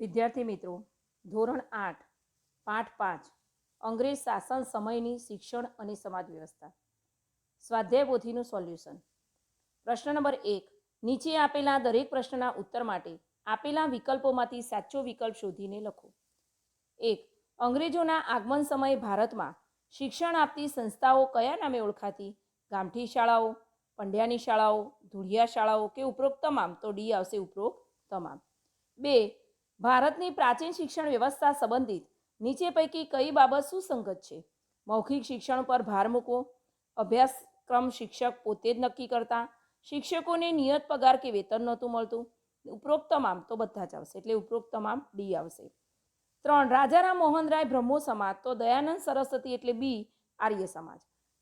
વિદ્યાર્થી મિત્રો, ધોરણ આઠ, પાઠ પાંચ, અંગ્રેજ શાસન સમયની શિક્ષણ અને સમાજ વ્યવસ્થા. સ્વાધ્યાય પોથીનું સોલ્યુશન. પ્રશ્ન નંબર એક, નીચે આપેલા દરેક પ્રશ્નના ઉત્તર માટે આપેલા વિકલ્પોમાંથી સાચો વિકલ્પ શોધીને લખો. એક, અંગ્રેજોના આગમન સમયે ભારતમાં શિક્ષણ આપતી સંસ્થાઓ કયા નામે ઓળખાતી? ગામઠી શાળાઓ, પંડ્યાની શાળાઓ, ધૂળિયા શાળાઓ કે ઉપરોક્ત તમામ? તો ડી આવશે ઉપરોક્ત તમામ. બે ભારતની પ્રાચીન શિક્ષણ વ્યવસ્થા સંબંધિત નીચે પૈકી કઈ બાબત સુસંગત છે? મૌખિક શિક્ષણ પર ભાર મૂકવો, અભ્યાસક્રમ શિક્ષક પોતે જ નક્કી કરતા, શિક્ષકોને નિયત પગાર કે વેતન નહોતું મળતું, ઉપરોક્ત તમામ તો બધા જ આવશે, એટલે ઉપરોક્ત તમામ ડી આવશે. ત્રણ, રાજારામ મોહનરાય બ્રહ્મો સમાજ તો દયાનંદ સરસ્વતી એટલે બી આર્ય સમાજ.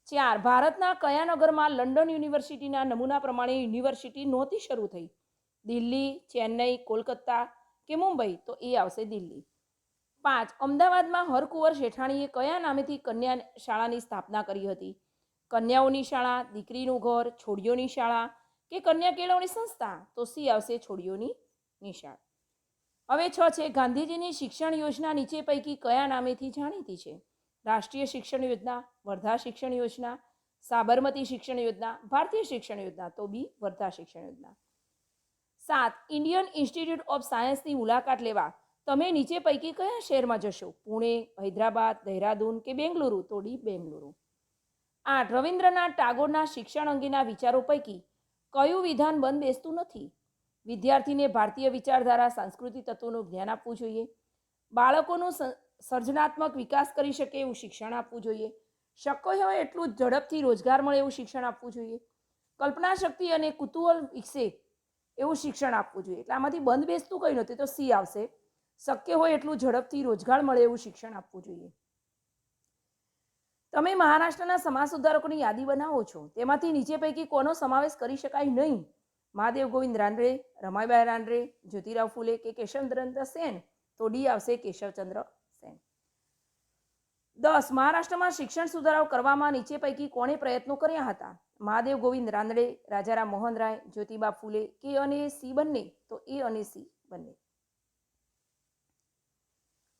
ચાર, ભારતના કયા નગરમાં લંડન યુનિવર્સિટીના નમૂના પ્રમાણે યુનિવર્સિટી નહોતી શરૂ થઈ? દિલ્હી, ચેન્નઈ, કોલકાતા કે મુંબઈ, તો એ આવશે દિલ્હી. પાંચ, અમદાવાદમાં હરકુંવર શેઠાણીએ કયા નામેથી કન્યા શાળાની સ્થાપના કરી હતી? કન્યાઓની શાળા, દીકરીનું ઘર, છોડીઓની શાળા કે કન્યા કેળવણી સંસ્થા? તો સી આવશે છોડીઓની નિશાળ. હવે છ છે, ગાંધીજીની શિક્ષણ યોજના નીચે પૈકી કયા નામેથી જાણીતી છે? રાષ્ટ્રીય શિક્ષણ યોજના, વર્ધા શિક્ષણ યોજના, સાબરમતી શિક્ષણ યોજના, ભારતીય શિક્ષણ યોજના, તો બી વર્ધા શિક્ષણ યોજના. સાત ઇન્ડિયન ઇન્સ્ટિટ્યૂટ ઓફ સાયન્સની મુલાકાત લેવા. તમે નીચે પૈકી કયા શહેરમાં જશો? પુણે, હૈદરાબાદ, દહેરાદૂન કે બેંગલુરુ? તો ડી બેંગલુરુ. આઠ, રવિન્દ્રનાથ ટાગોરના શિક્ષણ અંગેના વિચારો પૈકી કયું વિધાન બંધ બેસતું નથી? વિદ્યાર્થીને ભારતીય વિચારધારા, સાંસ્કૃતિક તત્વોનું જ્ઞાન આપવું જોઈએ. બાળકોનું સર્જનાત્મક વિકાસ કરી શકે એવું શિક્ષણ આપવું જોઈએ. શક્ય હોય એટલું ઝડપથી રોજગાર મળે એવું શિક્ષણ આપવું જોઈએ. કલ્પના શક્તિ અને કુતૂહલ વિકસે એવું શિક્ષણ આપવું જોઈએ. એટલે આમાંથી બંધ બેસતું કંઈ નથી તો સી આવશે. શક્ય હોય એટલું ઝડપથી રોજગાર મળે એવું શિક્ષણ આપવું જોઈએ. તમે મહારાષ્ટ્રના સમાજ સુધારકોની યાદી બનાવો છો. તેમાંથી નીચે પૈકી કોનો સમાવેશ કરી શકાય નહીં? મહાદેવ ગોવિંદ રાનડે રમાઈબાઈ રાનડે જ્યોતિરાવ ફૂલે કે કેશવચંદ્ર સેન? તો ડી આવશે કેશવચંદ્ર દસ, મહારાષ્ટ્રમાં શિક્ષણ સુધારાઓ કરવામાં નીચે પૈકી કોણે પ્રયત્નો કર્યા હતા? મહાદેવ ગોવિંદ રાંદડે રાજારામ મોહન રાય જ્યોતિબા ફૂલે, કે અને સી બંને? તો એ અને સી બંને.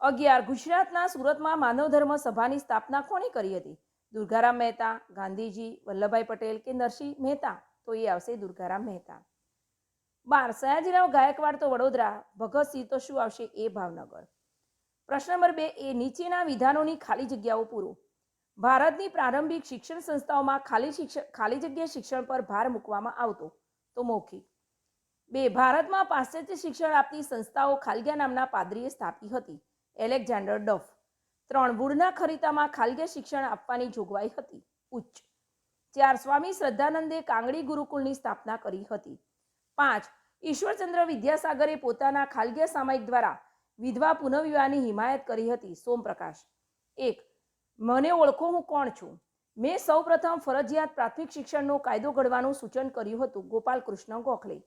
અગિયાર, ગુજરાતના સુરતમાં માનવ ધર્મ સભાની સ્થાપના કોણે કરી હતી? દુર્ગારામ મહેતા, ગાંધીજી, વલ્લભભાઈ પટેલ કે નરસિંહ મહેતા? તો એ આવશે દુર્ગારામ મહેતા. બાર, સયાજીરાવ ગાયકવાડ તો વડોદરા ભગતસિંહ તો શું આવશે? એ ભાવનગર. પ્રશ્ન નંબર બે એ નીચેના વિધાનોની ખાલી જગ્યાઓ પૂરો. ભારતની પ્રારંભિક શિક્ષણ સંસ્થાઓમાં ખાલી શિક્ષણ ખાલી જગ્યા શિક્ષણ પર ભાર મૂકવામાં આવતો તો મૌખિક. બે, ભારતમાં પાશ્ચાત્ય શિક્ષણ આપતી સંસ્થાઓ ખાલગ્યા નામના પાદરીએ સ્થાપી હતી, એલેક્ઝાન્ડર ડફ. ત્રણ વૂળના ખરીતામાં ખાલગ્યા શિક્ષણ આપવાની જોગવાઈ હતી, ઉચ્ચ. ચાર, સ્વામી શ્રદ્ધાનંદે કાંગડી ગુરુકુળની સ્થાપના કરી હતી. પાંચ, ઈશ્વરચંદ્ર વિદ્યાસાગરે પોતાના ખાલગ્યા સામાયિક દ્વારા વિધવા પુનઃવિવાહની હિમાયત કરી હતી સોમપ્રકાશ. એક, મને ઓળખો હું કોણ છું મેં સૌપ્રથમ ફરજિયાત પ્રાથમિક શિક્ષણનો કાયદો ઘડવાનું સૂચન કર્યું હતું ગોપાલ કૃષ્ણ ગોખલે.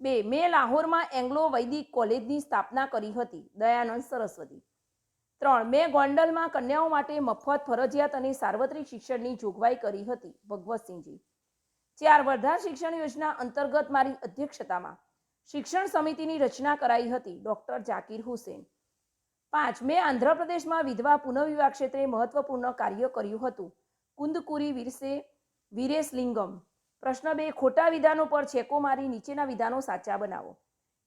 બે, મેં લાહોરમાં એંગ્લો વૈદિક કોલેજની સ્થાપના કરી હતી, દયાનંદ સરસ્વતી. ત્રણ, મેં ગોંડલમાં કન્યાઓ માટે મફત ફરજિયાત અને સાર્વત્રિક શિક્ષણની જોગવાઈ કરી હતી, ભગવતસિંહજી. ચાર, વર્ધા શિક્ષણ યોજના અંતર્ગત મારી અધ્યક્ષતામાં શિક્ષણ સમિતિની રચના કરાઈ હતી ડોક્ટર જાકીર હુસેન. પાંચ, મેં આંધ્રપ્રદેશમાં વિધવા પુનઃવિવાહ ક્ષેત્રે મહત્વપૂર્ણ કાર્ય કર્યું હતું. કુંદકુરી વિરસે વિરેશ લિંગમ પ્રશ્ન બે, ખોટા વિધાનો પર છેકો મારી નીચેના વિધાનો સાચા બનાવો.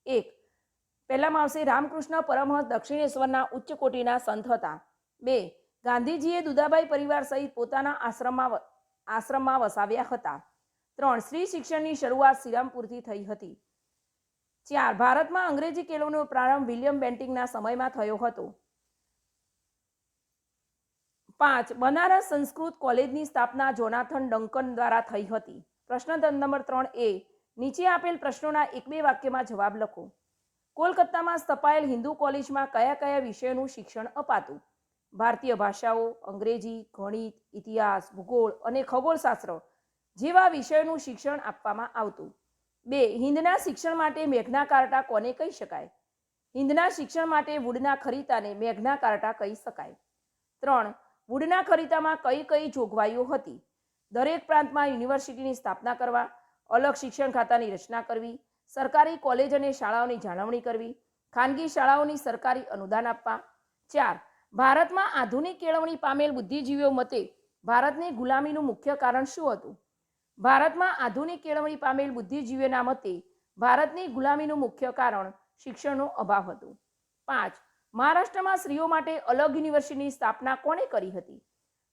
એક પહેલામાં આવશે રામકૃષ્ણ પરમહંસ દક્ષિણેશ્વરના ઉચ્ચ કોટીના સંત હતા. બે, ગાંધીજીએ દુદાબાઈ પરિવાર સહિત પોતાના આશ્રમમાં આશ્રમમાં વસાવ્યા હતા. ત્રણ, સ્ત્રી શિક્ષણની શરૂઆત શ્રીરામપુરથી થઈ હતી. ચાર, ભારતમાં અંગ્રેજી કેળવણીનો પ્રારંભ વિલિયમ બેન્ટિંગના સમયમાં થયો હતો. પાંચ, બનારસ સંસ્કૃત કોલેજની સ્થાપના જોનાથન ડંકન દ્વારા થઈ હતી. પ્રશ્ન નંબર ત્રણ એ, નીચે આપેલ પ્રશ્નોના એક બે વાક્યમાં જવાબ લખો. કોલકાતામાં સ્થપાયેલ હિન્દુ કોલેજમાં કયા કયા વિષયોનું શિક્ષણ અપાતું? ભારતીય ભાષાઓ, અંગ્રેજી, ગણિત, ઇતિહાસ, ભૂગોળ અને ખગોળશાસ્ત્ર જેવા વિષયોનું શિક્ષણ આપવામાં આવતું. બે હિન્દના શિક્ષણ માટે મેઘના કારટા કોને કહી શકાય? હિન્દના શિક્ષણ માટે વુડના ખરીતાને મેઘના કાર્ટા કહી શકાય. ત્રણ, વુડના ખરીતામાં કઈ કઈ જોગવાઈઓ હતી? દરેક પ્રાંતમાં યુનિવર્સિટીની સ્થાપના કરવા, અલગ શિક્ષણ ખાતાની રચના કરવી, સરકારી કોલેજ અને શાળાઓની જાળવણી કરવી, ખાનગી શાળાઓની સરકારી અનુદાન આપવા. ચાર, ભારતમાં આધુનિક કેળવણી પામેલ બુદ્ધિજીવીઓ મતે ભારતની ગુલામીનું મુખ્ય કારણ શું હતું? ભારતમાં આધુનિક કેળવણી પામેલ બુદ્ધિજીવીઓના મતે ભારતની ગુલામીનું મુખ્ય કારણ શિક્ષણનો અભાવ હતું. પાંચ, મહારાષ્ટ્રમાં સ્ત્રીઓ માટે અલગ યુનિવર્સિટીની સ્થાપના કોણે કરી હતી?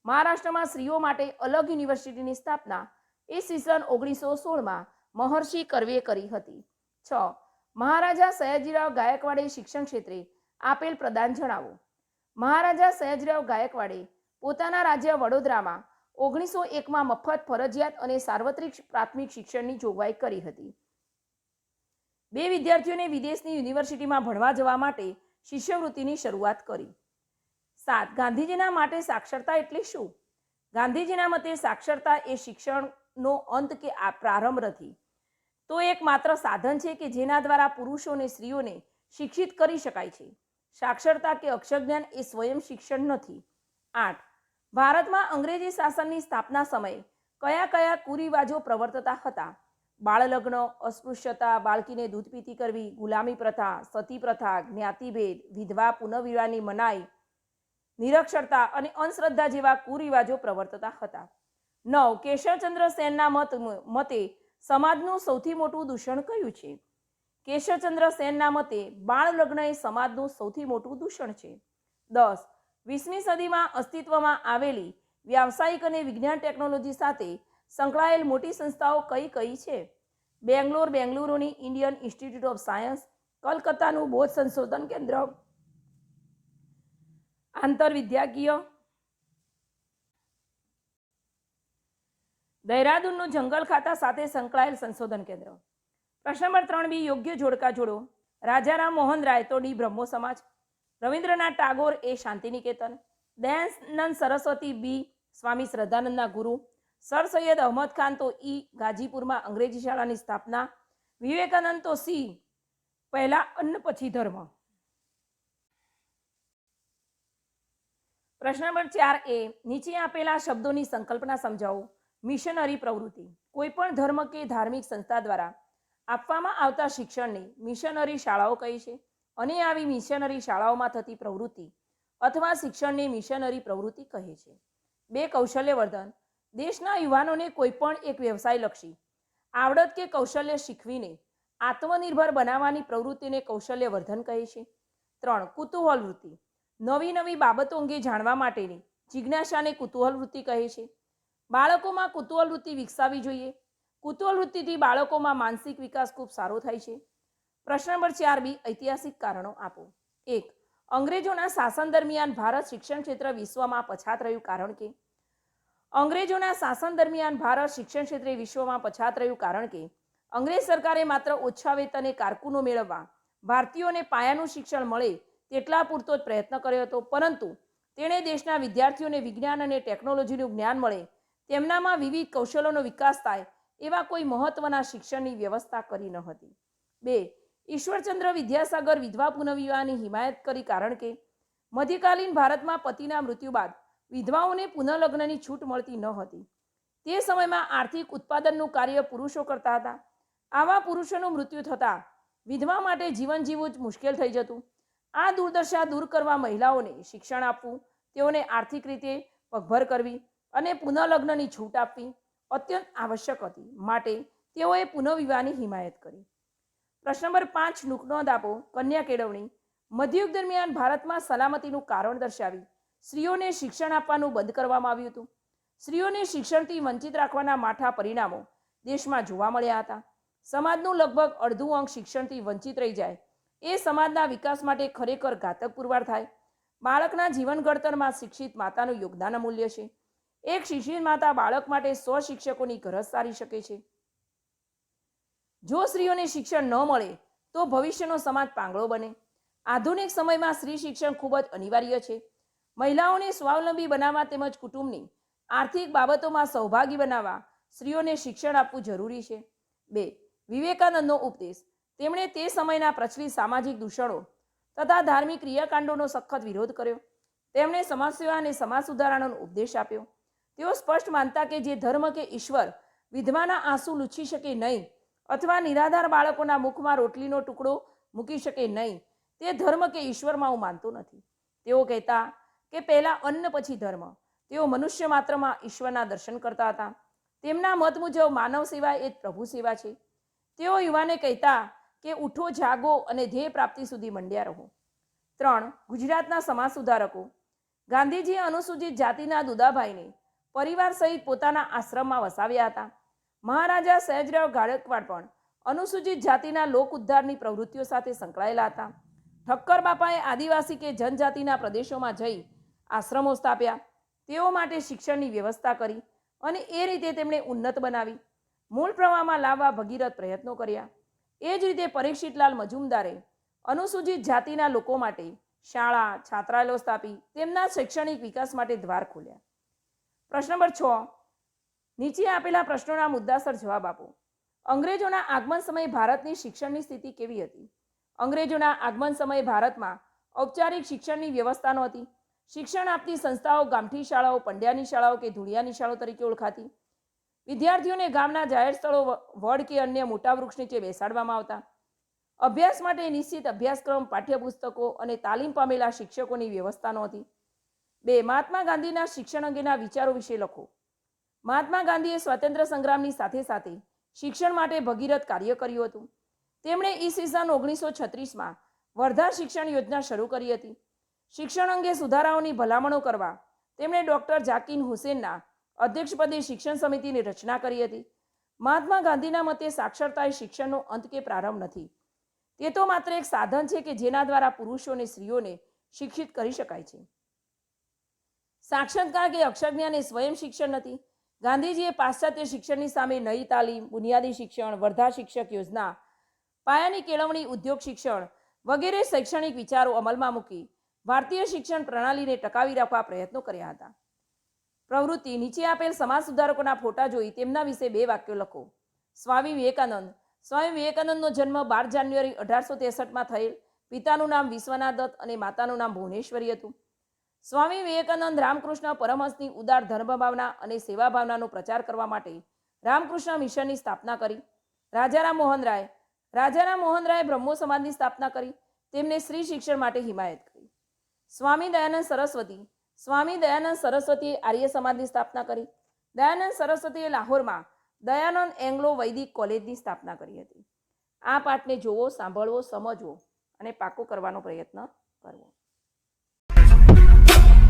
મહારાષ્ટ્રમાં સ્ત્રીઓ માટે અલગ યુનિવર્સિટીની સ્થાપના ઈસવીસન ઓગણીસો સોળમાં મહર્ષિ કરવે કરી હતી. છ, મહારાજા સયાજીરાવ ગાયકવાડે શિક્ષણ ક્ષેત્રે આપેલ પ્રદાન જણાવો. મહારાજા સયાજીરાવ ગાયકવાડે પોતાના રાજ્ય વડોદરામાં ઓગણીસો એકમાં મફત ફરજિયાત અને સાર્વત્રિક પ્રાથમિક શિક્ષણની જોગવાઈ કરી હતી. બે વિદ્યાર્થીઓને વિદેશની યુનિવર્સિટીમાં ભણવા જવા માટે શિષ્યવૃત્તિની શરૂઆત કરી. સાત, ગાંધીજીના માટે સાક્ષરતા એટલે શું? ગાંધીજીના મતે સાક્ષરતા એ શિક્ષણનો અંત કે આ પ્રારંભ નથી. તો એક માત્ર સાધન છે કે જેના દ્વારા પુરુષો અને સ્ત્રીઓને શિક્ષિત કરી શકાય છે. સાક્ષરતા કે અક્ષરજ્ઞાન એ સ્વયં શિક્ષણ નથી. આઠ ભારતમાં અંગ્રેજી શાસનની સ્થાપના સમયે કયા કયા કુરિવાજો પ્રવર્તતા હતા? બાળલગ્ન, અસ્પૃશ્યતા, બાળકીને દૂધ પીતી કરવી, ગુલામી પ્રથા, સતી પ્રથા, જ્ઞાતિભેદ, વિધવા પુનઃવિવાહની મનાઈ, નિરક્ષરતા અને અંધશ્રદ્ધા જેવા કુરિવાજો પ્રવર્તતા હતા. નવ કેશવચંદ્ર સેનના મત મતે સમાજનું સૌથી મોટું દૂષણ કયું છે? કેશવચંદ્ર સેનના મતે બાળ લગ્ન એ સમાજનું સૌથી મોટું દૂષણ છે. દસ વીસમી સદીમાં અસ્તિત્વમાં આવેલી વ્યાવસાયિક અને વિજ્ઞાન ટેકનોલોજી સાથે સંકળાયેલ મોટી સંસ્થાઓ કઈ કઈ છે? બેંગ્લોર, બેંગલુરુની ઇન્ડિયન ઇન્સ્ટિટ્યૂટ ઓફ સાયન્સ, કલકત્તાનું બોધ સંશોધન કેન્દ્ર, આંતરવિદ્યાકીય, દહેરાદૂનનું જંગલ ખાતા સાથે સંકળાયેલ સંશોધન કેન્દ્ર. પ્રશ્ન નંબર ત્રણ બી, યોગ્ય જોડકા જોડો. રાજારામ મોહન રાય તો ડી, બ્રહ્મો સમાજ. રવિન્દ્રનાથ ટાગોર એ શાંતિનિકેતન, દયાનંદ સરસ્વતી બી સ્વામી શ્રદ્ધાનંદના ગુરુ, સર સૈયદ અહમદ ખાન તો ઈ ગાજીપુરમાં અંગ્રેજી શાળાની સ્થાપના, વિવેકાનંદ તો સી પહેલા અન્ન પછી ધર્મ. પ્રશ્ન નંબર ચાર એ, નીચે આપેલા શબ્દોની સંકલ્પના સમજાવો. મિશનરી પ્રવૃત્તિ. કોઈ પણ ધર્મ કે ધાર્મિક સંસ્થા દ્વારા આપવામાં આવતા શિક્ષણને મિશનરી શાળાઓ કહી છે. અને આવી મિશનરી શાળાઓમાં થતી પ્રવૃત્તિ અથવા શિક્ષણને મિશનરી પ્રવૃત્તિ કહે છે. બે, કૌશલ્યવર્ધન. દેશના યુવાનોને કોઈપણ એક વ્યવસાયલક્ષી, આવડત કે કૌશલ્ય શીખવીને આત્મનિર્ભર બનાવવાની પ્રવૃત્તિને કૌશલ્યવર્ધન કહે છે. ત્રણ, કુતૂહલ વૃત્તિ. નવી નવી બાબતો અંગે જાણવા માટેની જિજ્ઞાસાને કુતૂહલ વૃત્તિ કહે છે. બાળકોમાં કુતૂહલ વૃત્તિ વિકસાવવી જોઈએ. કુતૂહલ વૃત્તિથી બાળકોમાં માનસિક વિકાસ ખૂબ સારો થાય છે. પ્રશ્ન નંબર ચાર બી, ઐતિહાસિક કારણો આપો. એક, અંગ્રેજોના શાસન દરમિયાન ભારત શિક્ષણ ક્ષેત્ર વિશ્વમાં પછાત રહ્યું કારણ કે? અંગ્રેજોના શાસન દરમિયાન ભારત શિક્ષણ ક્ષેત્રે વિશ્વમાં પછાત રહ્યું કારણ કે? અંગ્રેજ સરકારે માત્ર ઓછા વેતને કારકુનો મેળવવા, ભારતીયોને પાયાનું શિક્ષણ મળે તેટલા પૂરતો જ પ્રયત્ન કર્યો હતો. પરંતુ તેણે દેશના વિદ્યાર્થીઓને વિજ્ઞાન અને ટેકનોલોજીનું જ્ઞાન મળે, તેમનામાં વિવિધ કૌશલોનો વિકાસ થાય એવા કોઈ મહત્વના શિક્ષણની વ્યવસ્થા કરી ન હતી. બે ઈશ્વરચંદ્ર વિદ્યાસાગર વિધવા પુનઃવિવાહની હિમાયત કરી કારણ કે મધ્યકાલીન ભારતમાં પતિના મૃત્યુ બાદ વિધવાઓને પુનઃલગ્નની છૂટ મળતી ન હતી. તે સમયમાં આર્થિક ઉત્પાદનનું કાર્ય પુરુષો કરતા હતા. આવા પુરુષોનું મૃત્યુ થતાં વિધવા માટે જીવન જીવવું જ મુશ્કેલ થઈ જતું. આ દુર્દશા દૂર કરવા મહિલાઓને શિક્ષણ આપવું, તેઓને આર્થિક રીતે પગભર કરવી અને પુનઃલગ્નની છૂટ આપવી અત્યંત આવશ્યક હતી. માટે તેઓએ પુનઃવિવાહની હિમાયત કરી. પ્રશ્ન નંબર પાંચ નુકનોંધ આપો, કન્યા કેળવણી. મધ્યયુગ દરમિયાન ભારતમાં સલામતીનું કારણ દર્શાવી સ્ત્રીઓને શિક્ષણ આપવાનું બંધ કરવામાં આવ્યું હતું. સ્ત્રીઓને શિક્ષણથી વંચિત રાખવાના માઠા પરિણામો દેશમાં જોવા મળ્યા હતા. સમાજનું લગભગ અડધું અંક શિક્ષણથી વંચિત રહી જાય. એ સમાજના વિકાસ માટે ખરેખર ઘાતક પુરવાર થાય. બાળકના જીવન ઘડતરમાં શિક્ષિત માતાનું યોગદાન અમૂલ્ય છે. એક શિક્ષિત માતા બાળક માટે સો શિક્ષકોની ગરજ સારી શકે છે. જો સ્ત્રીઓને શિક્ષણ ન મળે, તો ભવિષ્યનો સમાજ પાંગળો બને. આધુનિક સમયમાં સ્ત્રી શિક્ષણ ખૂબ જ અનિવાર્ય છે. મહિલાઓને સ્વાવલંબી બનાવવા તેમજ કુટુંબની આર્થિક બાબતોમાં સૌભાગી બનાવવા સ્ત્રીઓને શિક્ષણ આપવું જરૂરી છે. બે, વિવેકાનંદનો ઉપદેશ. તેમણે તે સમયના પ્રચલિત સામાજિક દૂષણો તથા ધાર્મિક ક્રિયાકાંડોનો સખત વિરોધ કર્યો. તેમણે સમાજ સેવા અને સમાજ સુધારણાનો ઉપદેશ આપ્યો. તેઓ સ્પષ્ટ માનતા કે જે ધર્મ કે ઈશ્વર વિધવાના આંસુ લૂછી શકે નહીં અથવા નિરાધાર બાળકોના મુખમાં રોટલીનો ટુકડો મૂકી શકે નહીં. તે ધર્મ કે ઈશ્વરમાં હું માનતો નથી. તેઓ કહેતા કે પહેલાં અન્ન પછી ધર્મ. તેઓ મનુષ્ય માત્રમાં ઈશ્વરના દર્શન કરતા હતા. તેમના મત મુજબ માનવ સેવા એ જ પ્રભુ સેવા છે. તેઓ યુવાને કહેતા કે ઉઠો, જાગો અને ધ્યેય પ્રાપ્તિ સુધી મંડ્યા રહો. ત્રણ, ગુજરાતના સમાજ સુધારકો. ગાંધીજીએ અનુસૂચિત જાતિના દુદાભાઈને પરિવાર સહિત પોતાના આશ્રમમાં વસાવ્યા હતા. મહારાજા સહેજરાવ ગાળકવાડ પણ અનુસૂચિત જાતિના લોક ઉદ્ધારની પ્રવૃત્તિઓ સાથે સંકળાયેલા હતા. ઠક્કર બાપાએ આદિવાસી કે જનજાતિના પ્રદેશોમાં જઈ આશ્રમો સ્થાપ્યા. તેઓ માટે શિક્ષણની વ્યવસ્થા કરી અને એ રીતે તેમણે ઉન્નત બનાવી. મૂળ પ્રવાહમાં લાવવા ભગીરથ પ્રયત્નો કર્યા. એ જ રીતે પરીક્ષિતલાલ મજુમદારે અનુસૂચિત જાતિના લોકો માટે શાળા, છાત્રાલયો સ્થાપી, તેમના શૈક્ષણિક વિકાસ માટે દ્વાર ખોલ્યા. પ્રશ્ન નંબર છ. નીચે આપેલા પ્રશ્નોના મુદ્દાસર જવાબ આપો. અંગ્રેજોના આગમન સમયે ભારતની શિક્ષણની સ્થિતિ કેવી હતી? અંગ્રેજોના આગમન સમયે ભારતમાં ઔપચારિક શિક્ષણની વ્યવસ્થા નહોતી શિક્ષણ આપતી સંસ્થાઓ ગામઠી શાળાઓ, પંડ્યાની શાળાઓ કે ધૂળિયાની શાળાઓ તરીકે ઓળખાતી. વિદ્યાર્થીઓને ગામના જાહેર સ્થળો વડ કે અન્ય મોટા વૃક્ષ નીચે બેસાડવામાં આવતા. અભ્યાસ માટે નિશ્ચિત અભ્યાસક્રમ, પાઠ્યપુસ્તકો અને તાલીમ પામેલા શિક્ષકોની વ્યવસ્થા નહોતી બે, મહાત્મા ગાંધીના શિક્ષણ અંગેના વિચારો વિશે લખો. મહાત્મા ગાંધીએ સ્વાતંત્ર્ય સંગ્રામની સાથે સાથે શિક્ષણ માટે ભગીરથ કાર્ય કર્યું હતું. તેમણે ઈસવીસન ઓગણીસો છત્રીસમાં વર્ધા શિક્ષણ યોજના શરૂ કરી હતી. શિક્ષણ અંગે સુધારાઓની ભલામણો કરવા તેમણે ડૉક્ટર જાકીન હુસેનના અધ્યક્ષપદે શિક્ષણ સમિતિની રચના કરી હતી. મહાત્મા ગાંધીના મતે સાક્ષરતા એ શિક્ષણનો અંત કે પ્રારંભ નથી. તે તો માત્ર એક સાધન છે કે જેના દ્વારા પુરુષો અને સ્ત્રીઓને શિક્ષિત કરી શકાય છે. સાક્ષરતા કે અક્ષરજ્ઞાન એ સ્વયં શિક્ષણ નથી. ગાંધીજીએ પાશ્ચાત્ય શિક્ષણની સામે નવી તાલીમ બુનિયાદી શિક્ષણ, વર્ધા શિક્ષક યોજના, પાયાની કેળવણી, ઉદ્યોગ શિક્ષણ વગેરે શૈક્ષણિક વિચારો અમલમાં મૂકી ભારતીય શિક્ષણ પ્રણાલીને ટકાવી રાખવા પ્રયત્નો કર્યા હતા. પ્રવૃત્તિ નીચે આપેલ સમાજ સુધારકોના ફોટા જોઈ તેમના વિશે બે વાક્યો લખો. સ્વામી વિવેકાનંદ. સ્વામી વિવેકાનંદનો જન્મ બાર જાન્યુઆરી અઢારસો ત્રેસઠમાં થયેલ. પિતાનું નામ વિશ્વનાથ દત્ત અને માતાનું નામ ભુવનેશ્વરી હતું. સ્વામી વિવેકાનંદ રામકૃષ્ણ પરમહંસની ઉદાર ધર્મ ભાવના અને સેવા ભાવનાનો પ્રચાર કરવા માટે રામકૃષ્ણ મિશનની સ્થાપના કરી. રાજારામ મોહન રાય રાજારામ મોહન રાય બ્રહ્મો સમાજની સ્થાપના કરી. તેમને સ્ત્રી શિક્ષણ માટે હિમાયત કરી. સ્વામી દયાનંદ સરસ્વતી, સ્વામી દયાનંદ સરસ્વતીએ આર્ય સમાજની સ્થાપના કરી. દયાનંદ સરસ્વતીએ લાહોરમાં દયાનંદ એંગ્લો વૈદિક કોલેજની સ્થાપના કરી હતી. આ પાઠને જોવો સાંભળવો, સમજવો અને પાકો કરવાનો પ્રયત્ન કરવો.